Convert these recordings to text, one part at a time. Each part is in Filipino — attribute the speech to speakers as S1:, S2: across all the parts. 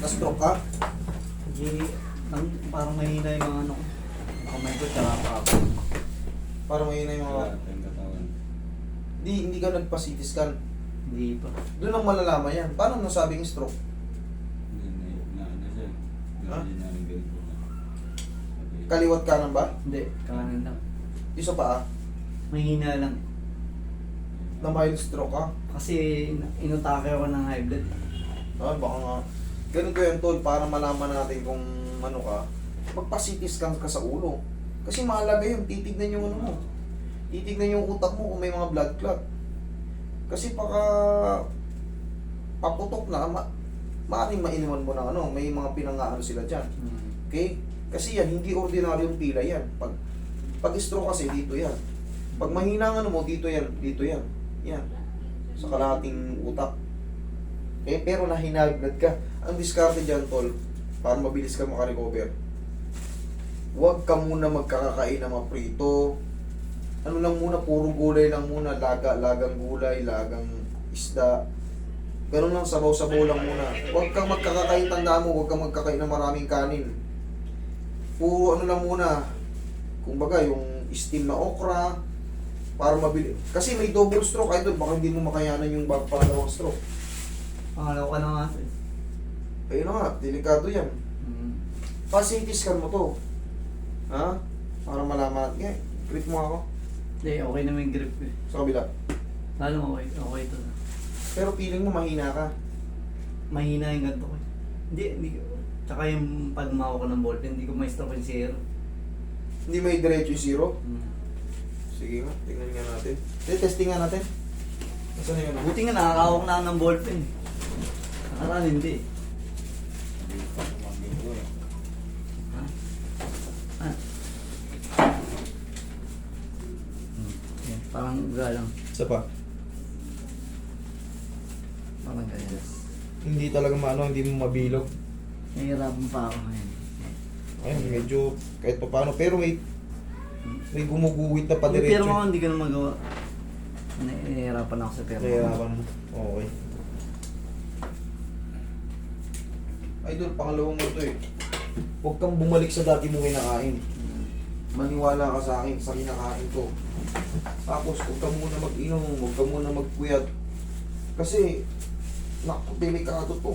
S1: Na-stroke ka?
S2: Hindi, ang, parang mahina yung mga ano. Kamay ko, tsaka pa ako.
S1: Parang may na yung mga... Hindi, hindi ka nagpa-CT scan.
S2: Hindi pa.
S1: Doon ang malalaman yan. Paano nasabing stroke?
S3: Hindi na, na ano siya.
S1: Ha? Kaliwat kanan ba?
S2: Hindi, kanan lang.
S1: Isa pa ah.
S2: Mahina lang.
S1: Na mild stroke ka.
S2: Kasi in- inutake ako ng high blood.
S1: Ah, baka nga. Ganito yan tol, para malaman natin kung ano ka. Magpa-CT scan ka sa ulo. Kasi mahalaga yun, titignan yung ano mo. Titignan yung utak mo kung may mga blood clot. Kasi baka paputok na, ma maaaring mainuman mo ng ano, may mga pinangaano sila dyan.
S2: Hmm.
S1: Okay? Kasi yan, hindi ordinaryong pila yan. Pag, pag stroke kasi, dito yan. Pag mahina ang ano mo, dito yan, dito yan. Yan. Sa kalahating utak. Eh, pero nahinagad ka. Ang diskarte dyan, tol, para mabilis ka makarecover. Huwag ka muna magkakakain ng mga prito. Ano lang muna, puro gulay lang muna. Laga, lagang gulay, lagang isda. Ganun lang, sabaw-sabaw lang muna. Huwag kang magkakakain, tandaan mo, huwag kang magkakain ng maraming kanin. Puro ano lang muna, kumbaga yung steam na okra, para mabili. Kasi may double stroke, idol, baka hindi mo makayanan yung bag- pangalawang stroke.
S2: Pangalaw ka na nga. sir.
S1: Ayun na nga, delikado yan.
S2: Hmm.
S1: Pa-CT scan mo to. Ha? Para malaman. Yeah, grip mo ako.
S2: Hindi, okay naman yung grip ko eh.
S1: Sa kabila.
S2: Lalo okay, okay ito na.
S1: Pero feeling mo mahina ka.
S2: Mahina yung ganito ko. eh. Hindi, hindi ko. Tsaka yung pag mawak ko ng ballpen, hindi ko may stroke yung zero.
S1: Hindi may diretso yung zero.
S2: Hmm.
S1: Sige nga, tingnan nga natin. Hindi, testing nga natin. Nasaan na yun?
S2: Buti nga nakakawak na ng ballpen. Nakaraan hindi.
S3: sabi ko, tumangin ko eh.
S2: Ha? Ah. Hmm. Yan, parang galang.
S1: Isa pa.
S2: Parang ganyan.
S1: Hindi talaga maano, hindi mo mabilog.
S2: Nahihirapan pa ako ngayon.
S1: Ayun, medyo kahit pa paano. Pero may may gumuguhit na
S2: Yung pero
S1: padiretso.
S2: mo hindi ko na magawa. Nahihirapan ako sa pero.
S1: Nahihirapan mo. Okay. Idol, pangalawang mo to eh. Huwag kang bumalik sa dati mong kinakain. Maniwala ka sa akin sa kinakain ko. Tapos, huwag ka muna mag-inom, huwag ka muna magpuyat. Kasi, naku, delikado to.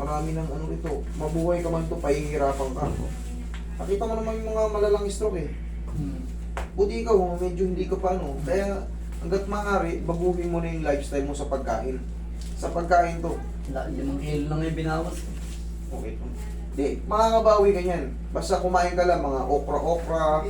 S1: Marami ng ano ito. Mabuhay ka man to, pahihirapan ka. Nakita mo naman yung mga malalang stroke eh.
S2: Hmm.
S1: Buti ikaw, medyo hindi ka pa ano. Kaya, hanggat maaari, baguhin mo na yung lifestyle mo sa pagkain. Sa pagkain to,
S2: limang kilo lang yung binawas
S1: okay to. Di, makakabawi ka yan. Basta kumain ka lang, mga okra-okra,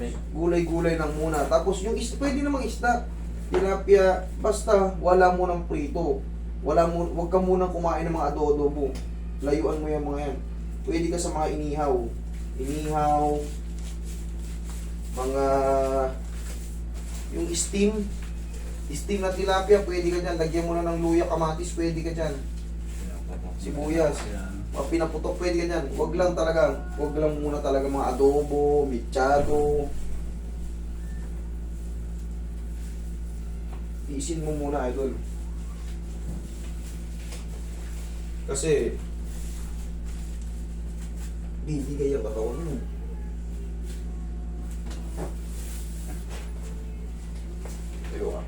S2: Gulay.
S1: gulay-gulay lang muna. Tapos yung is, pwede namang isda, tilapia, basta wala mo ng prito. Wala mo, wag ka munang kumain ng mga adobo. Layuan mo yung mga yan. Pwede ka sa mga inihaw. Inihaw, mga yung steam, steam na tilapia, pwede ka dyan. Lagyan mo na ng luya, kamatis, pwede ka dyan. Sibuyas. Mga pinaputok, pwede ka dyan. Huwag lang talaga, huwag lang muna talaga mga adobo, mechado. Iisin mo muna, idol. Kasi, bibigay ang katawan mo. Tayo ka.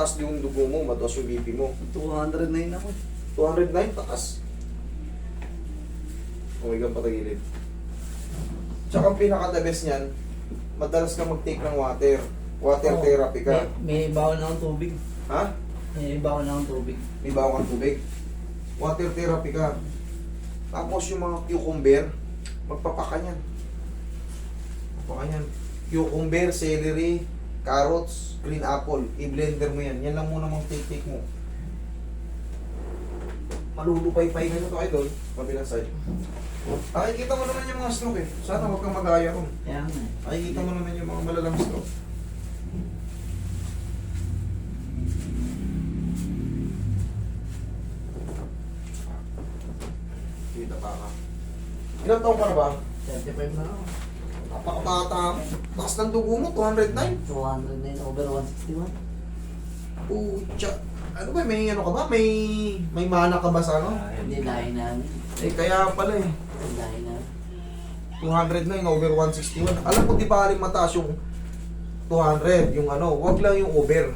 S1: Mataas yung dugo mo, mataas yung BP mo.
S2: 209 ako.
S1: 209, taas. Okay kang patagilid. Tsaka ang pinaka-the best niyan, madalas ka mag-take ng water. Water
S2: Oo.
S1: therapy ka.
S2: May, may baon na akong tubig.
S1: Ha?
S2: May baon na akong tubig.
S1: May bawa kang tubig. Water therapy ka. Tapos yung mga cucumber, magpapaka niyan. Magpaka niyan. Cucumber, celery, carrots, green apple. I-blender mo yan. Yan lang muna mga take-take mo. Malulupay-pay na ito idol. Kabilang side. Nakikita mo naman yung mga stroke eh. Sana huwag kang mag-aya ron.
S2: Kaya nga. eh.
S1: Nakikita mo naman yung mga malalang stroke. Kita pa ka. Ilang taong ka na ba?
S2: 35 na ako.
S1: Napakabata mo. Takas ng dugo mo, 209.
S2: 209 over 161.
S1: Pucha. ano ba, may ano ka ba? May, may mana ka ba sa ano?
S4: Hindi lahi namin.
S1: Eh, kaya pala eh.
S4: Hindi lahi namin.
S1: 209 over 161. Alam ko di ba aling mataas yung 200, yung ano, wag lang yung over.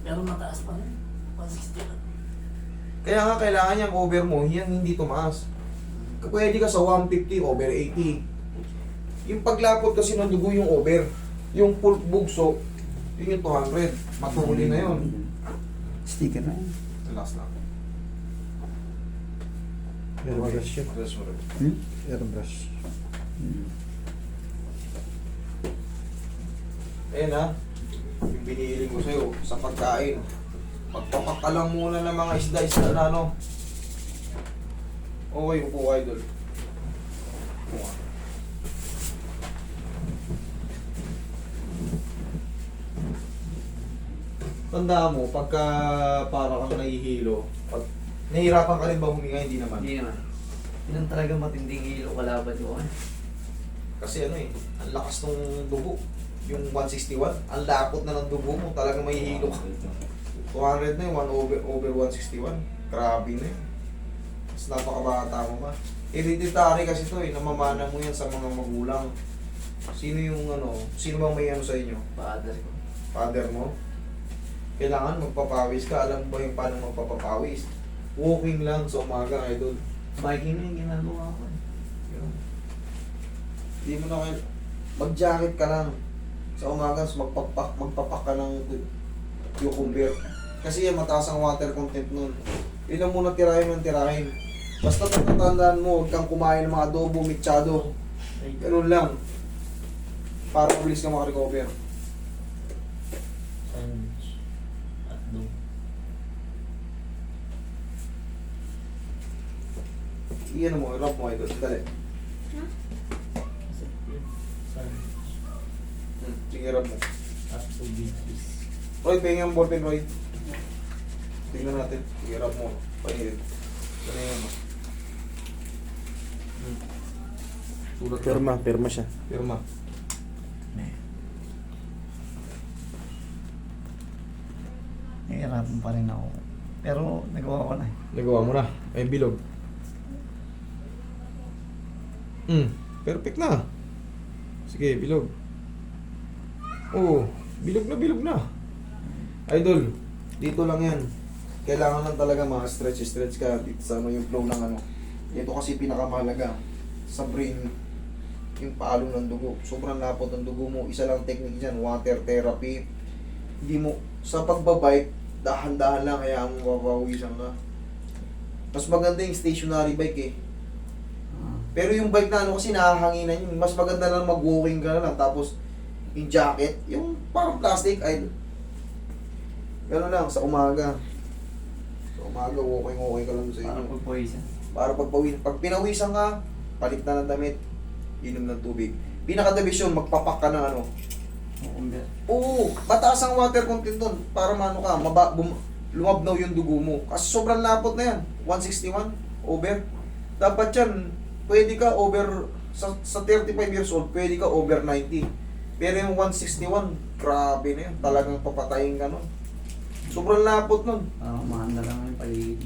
S4: Pero mataas pa rin. 160
S1: Kaya nga kailangan yung over mo, yan hindi tumaas. Pwede ka sa 150 over 80. Yung paglapot kasi ng dugo yung over. Yung full bugso, yun yung 200. Matuli na yun.
S2: Sticker na yun.
S1: Last na.
S5: Airbrush yun.
S1: Sir.
S5: Hmm? Airbrush.
S1: Ayan ha, yung binili ko sa'yo sa pagkain. Magpapak ka lang muna ng mga isda-isda na ano. Okay, upo ka idol. Upo ka. Tandaan mo, pagka para kang nahihilo, pag nahihirapan ka rin ba huminga, hindi naman.
S2: Hindi naman. Yun ang talaga matinding hilo kalaban eh.
S1: Kasi ano eh, ang lakas ng dugo. Yung 161, ang lapot na ng dugo mo, talagang may hilo ka. 200 na yun, 1 over, over 161. Grabe na yun. Mas napakabata mo pa. Hereditary kasi to eh, namamana mo yan sa mga magulang. Sino yung ano, sino bang may ano sa inyo?
S2: Father ko.
S1: Father mo? Kailangan magpapawis ka. Alam mo ba yung paano magpapapawis? Walking lang sa umaga, idol.
S2: Biking na yung ginagawa ko. eh.
S1: Yun. Hindi mo na kayo... Mag-jacket ka lang. Sa umaga, magpapak, magpapak ka ng cucumber. Kasi yan, mataas ang water content nun. Yun lang muna tirahin ng tirahin. Basta tatandaan mo, huwag kang kumain ng mga adobo, mixado. Ganun lang. Para mabilis ka makarecover. Iyan mo, i-rub mo ito. Dali.
S4: Kasi yun. Sandwich.
S1: Hmm. Sige, rub mo. Roy, pahinga ang ballpen, Roy. Tingnan natin. Sige, rub mo. Pahinga. Pahinga mo. Hmm. Sulat.
S5: Pirma, pirma siya.
S1: Pirma.
S2: Nahihirapan pa rin ako. Pero nagawa ko na eh.
S1: Nagawa mo na. Ay, bilog. Hmm. Perfect na. Sige, bilog. Oo. Bilog na, bilog na. Idol, dito lang yan. Kailangan lang talaga mga stretch-stretch ka dito sa ano, yung flow ng ano. Ito kasi pinakamahalaga sa brain yung paalong ng dugo. Sobrang lapot ng dugo mo. Isa lang technique dyan, water therapy. Hindi mo, sa pagbabike, dahan-dahan lang kaya mo mapapawisan ka. Mas maganda yung stationary bike eh. Pero yung bike na ano kasi nahahanginan yun. Mas maganda lang mag-walking ka na lang. Tapos yung jacket, yung parang plastic, ay gano'n lang, sa umaga. Sa umaga, walking-walking ka lang sa
S2: Para
S1: inyo.
S2: pagpawisan.
S1: Para pag, pawis, pag pinawisan ka, palit na ng damit, inom ng tubig. Pinaka-division, magpapak ka ng ano.
S2: Kukumber.
S1: Oo, mataas ang water content doon. Para mano ka, maba, bum, lumabnaw yung dugo mo. Kasi sobrang lapot na yan. 161, over. Dapat yan, pwede ka over, sa, sa 35 years old, pwede ka over 90. Pero yung 161, grabe na yun. Talagang papatayin ka nun. Sobrang lapot nun.
S2: Parang umahanda lang yung paligid.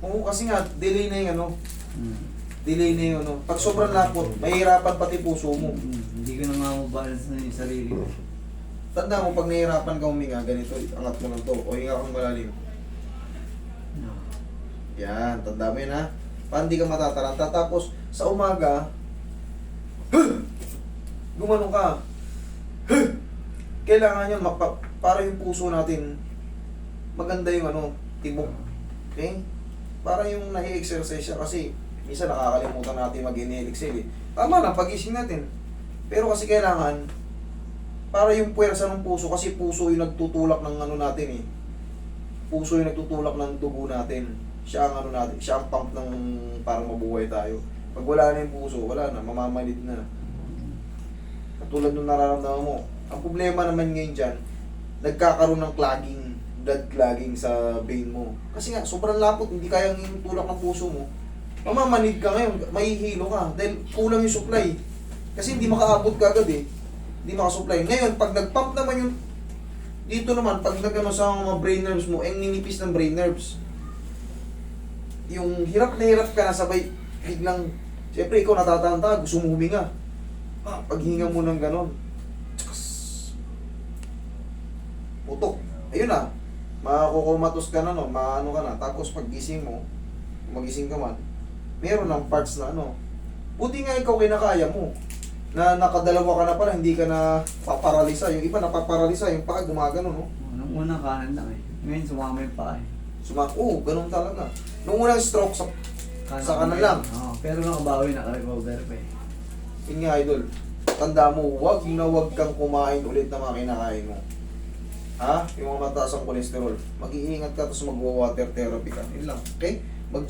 S1: Oo, kasi nga, delay na yung ano,
S2: Hmm.
S1: delay na yung ano. Pag sobrang lapot, mahihirapan pati puso mo.
S2: Hmm. Hindi ko na nga mabalance na yung sarili ko.
S1: Tanda mo, pag nahihirapan ka huminga, ganito, angat mo lang to. O hinga kang malalim.
S2: No.
S1: Yan, tanda mo yun ha. Para hindi ka matataranta. Tapos, sa umaga, gumanong ka. Kailangan yun, mapa, para yung puso natin, maganda yung ano, tibok. Okay? Para yung nahi-exercise siya kasi minsan nakakalimutan natin mag-inhale exhale eh. Tama na, pagising natin. Pero kasi kailangan, para yung puwersa ng puso, kasi puso yung nagtutulak ng ano natin eh. Puso yung nagtutulak ng dugo natin. Siya ang ano natin, siya ang pump ng para mabuhay tayo. Pag wala na yung puso, wala na, mamamalid na. Katulad nung nararamdaman mo. Ang problema naman ngayon dyan, nagkakaroon ng clogging, blood clogging sa vein mo. Kasi nga, sobrang lapot, hindi kayang yung tulak ng puso mo. Mamamanid ka ngayon, mahihilo ka, dahil kulang yung supply. Kasi hindi makaabot ka agad eh. Hindi makasupply. Ngayon, pag nag-pump naman yung Dito naman, pag nagano sa mga brain nerves mo, ang ninipis ng brain nerves. Yung hirap na hirap ka na sabay, biglang, siyempre ikaw natatanta, gusto mo huminga. Ah, paghinga mo ng ganon. Putok. Ayun na. Makukumatos ka na, no? Maano ka na. Tapos pag gising mo, magising ka man, meron ng parts na ano. Buti nga ikaw kinakaya mo. Na nakadalawa ka na pala, hindi ka na paparalisa. Yung iba napaparalisa, yung paa gumagano, no?
S2: Nung unang kanan lang eh. Ngayon sumama yung paa eh.
S1: Suma, oo, ganun talaga. Nung unang stroke sa Sa kanan lang.
S2: Oo, pero nakabawi, nakarecover pa eh.
S1: Yun nga, idol. Tanda mo, wag na wag kang kumain ulit na mga kinakain mo. Ha? Yung mga mataas ang kolesterol. Mag-iingat ka tapos magwa-water therapy ka. Yun lang. Okay? mag